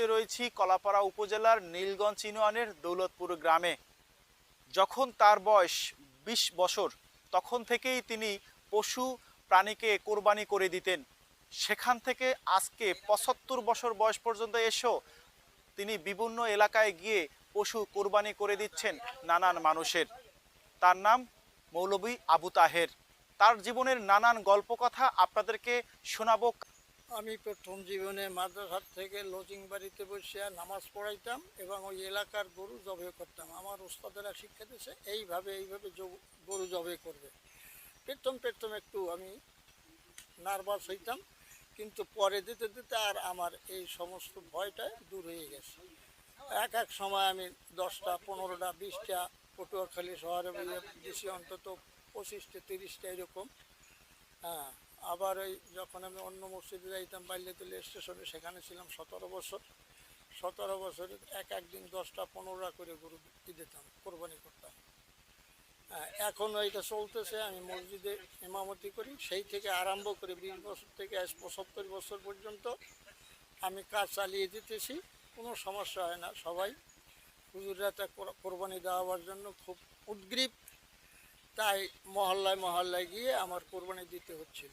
মুহূর্তে রয়েছি কলাপাড়া উপজেলার নীলগঞ্জ ইউনিয়নের দৌলতপুর গ্রামে। যখন তার বয়স বিশ বছর, তখন থেকেই তিনি পশু প্রাণীকে কোরবানি করে দিতেন। সেখান থেকে আজকে পঁচাত্তর বছর বয়স পর্যন্ত এসেও তিনি বিভিন্ন এলাকায় গিয়ে পশু কোরবানি করে দিচ্ছেন নানান মানুষের। তার নাম মৌলভী আবু তাহের। তার জীবনের নানান গল্পকথা আপনাদেরকে শোনাবো আমি প্রথম জীবনে মাদ্রাসার থেকে লজিং বাড়িতে বসে নামাজ পড়াইতাম এবং ওই এলাকার গরু জবে করতাম। আমার ওস্তাদেরা শিক্ষা দিয়েছে, এইভাবে এইভাবে গরু জবে করবে। প্রথম প্রথম একটু আমি নার্ভাস হইতাম, কিন্তু পরে দিতে দিতে আর আমার এই সমস্ত ভয়টা দূর হয়ে গেছে। এক এক সময় আমি দশটা, পনেরোটা, বিশটা পটুয়াখালী শহরে দিছি অন্তত পঁচিশটা, তিরিশটা এরকম। হ্যাঁ আবার ওই যখন আমি অন্য মসজিদে যাইতাম বাল্যতলি স্টেশনে সেখানে ছিলাম সতেরো বছর। সতেরো বছরে এক একদিন দশটা পনেরোটা করে গরু বিক্রি দিতাম কোরবানি করতাম। হ্যাঁ, এখনও এটা চলতেছে আমি মসজিদে ইমামতি করি। সেই থেকে আরম্ভ করে বিশ বছর থেকে পঁচাত্তর বছর পর্যন্ত আমি কাজ চালিয়ে দিতেছি কোনো সমস্যা হয় না সবাই হুজুররাতে কোরবানি দেওয়ার জন্য খুব উদ্গ্রীব। তাই মহল্লায় মহল্লায় গিয়ে আমার কোরবানি দিতে হচ্ছিল।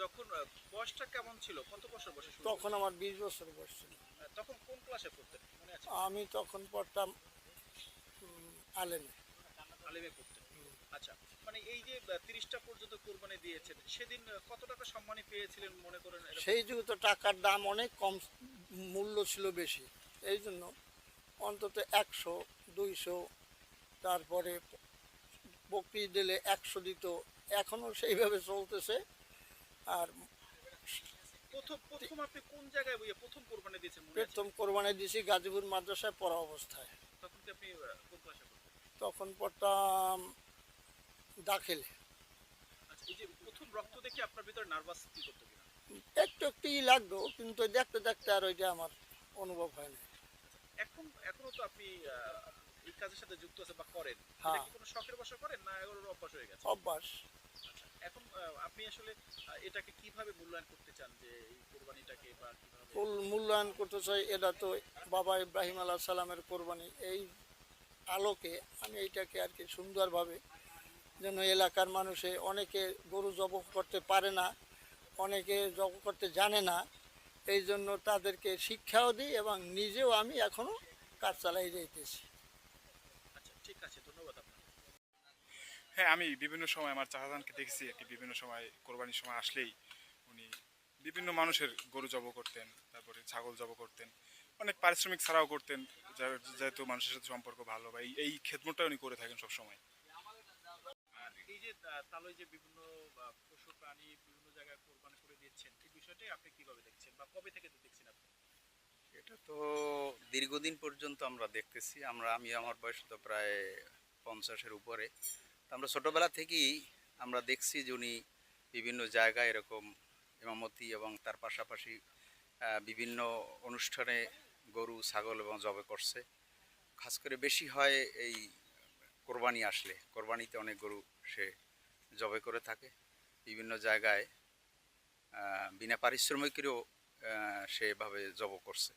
যখন বয়সটা কেমন ছিল? কত বছর বয়সে তখন আমার বিশ বছর বয়স ছিল। তখন কোন ক্লাসে পড়তেন? মনে আছে? আমি তখন পড়তাম আলেমে। আলিমে পড়তেন। আচ্ছা মানে এই যে তিরিশটা পর্যন্ত কোরবানি দিয়েছেন সেদিন কত টাকা সম্মানী পেয়েছিলেন মনে করেন? সেই যুগে তো টাকার দাম অনেক কম মূল্য ছিল বেশি। এই জন্য অন্তত একশো দুইশো তারপরে বকরি দিলে একশো দিত। এখনও সেইভাবে চলতেছে। আর প্রথম প্রথম আপনি কোন জায়গায় প্রথম কোরবানি দিয়েছেন প্রথম কোরবানি দিয়েছি গাজীপুর মাদ্রাসায় পড়া অবস্থায়। তখন কি আপনি কোন ক্লাসে তখন পড়তাম দাখিলে। আচ্ছা এই যে প্রথম রক্ত দেখে আপনার ভিতরে নার্ভাস কি করতে একটু একটু ই লাগতো কিন্তু দেখতে দেখতে আর ওইটা আমার অনুভব হয় না এখন এখনও তো আপনি এই কাজের সাথে যুক্ত আছে বা করেন। হ্যাঁ। কোনো শখের বসে করেন না এগুলোর অভ্যাস হয়ে গেছে? অভ্যাস। আচ্ছা, এখন আপনি আসলে এটাকে কীভাবে মূল্যায়ন করতে চান যে এই কোরবানিটাকে বা মূল্যায়ন করতে চাই, এটা তো বাবা ইব্রাহিম আলাহ সালামের কোরবানি। এই আলোকে আমি এইটাকে আর কি সুন্দরভাবে যেন এলাকার মানুষে অনেকে গরু জব করতে পারে না, অনেকে জব করতে জানে না, এই জন্য তাদেরকে শিক্ষাও দিই এবং নিজেও আমি এখনও কাজ চালাই যাইতেছি আচ্ছা ঠিক আছে ধন্যবাদ আপনাকে হ্যাঁ আমি বিভিন্ন সময় আমার চাচাজানকে দেখেছি আর কি বিভিন্ন সময় কোরবানির সময় আসলেই উনি বিভিন্ন মানুষের গরু জব করতেন তারপরে ছাগল জব করতেন অনেক পারিশ্রমিক ছাড়াও করতেন যেহেতু মানুষের সাথে সম্পর্ক ভালো বা এই- এই খেদমতটা উনি করে থাকেন সবসময়। এই যে যে বিভিন্ন পশু প্রাণী বিভিন্ন জায়গায় কোরবানি করে দিচ্ছেন এই বিষয়টাই আপনি কীভাবে দেখছেন বা কবে থেকে দেখছেন আপনি? এটা তো দীর্ঘদিন পর্যন্ত আমরা দেখতেছি। আমরা আমি আমার বয়স তো প্রায় পঞ্চাশের উপরে। আমরা ছোটোবেলা থেকেই আমরা দেখছি যে উনি বিভিন্ন জায়গায় এরকম ইমামতি এবং তার পাশাপাশি বিভিন্ন অনুষ্ঠানে গরু ছাগল এবং জবে করছে। খাস করে বেশি হয় এই কোরবানি আসলে। কোরবানিতে অনেক গরু সে জবে করে থাকে। বিভিন্ন জায়গায় বিনা পারিশ্রমিকেরও আহ, সে এভাবে জব করছে।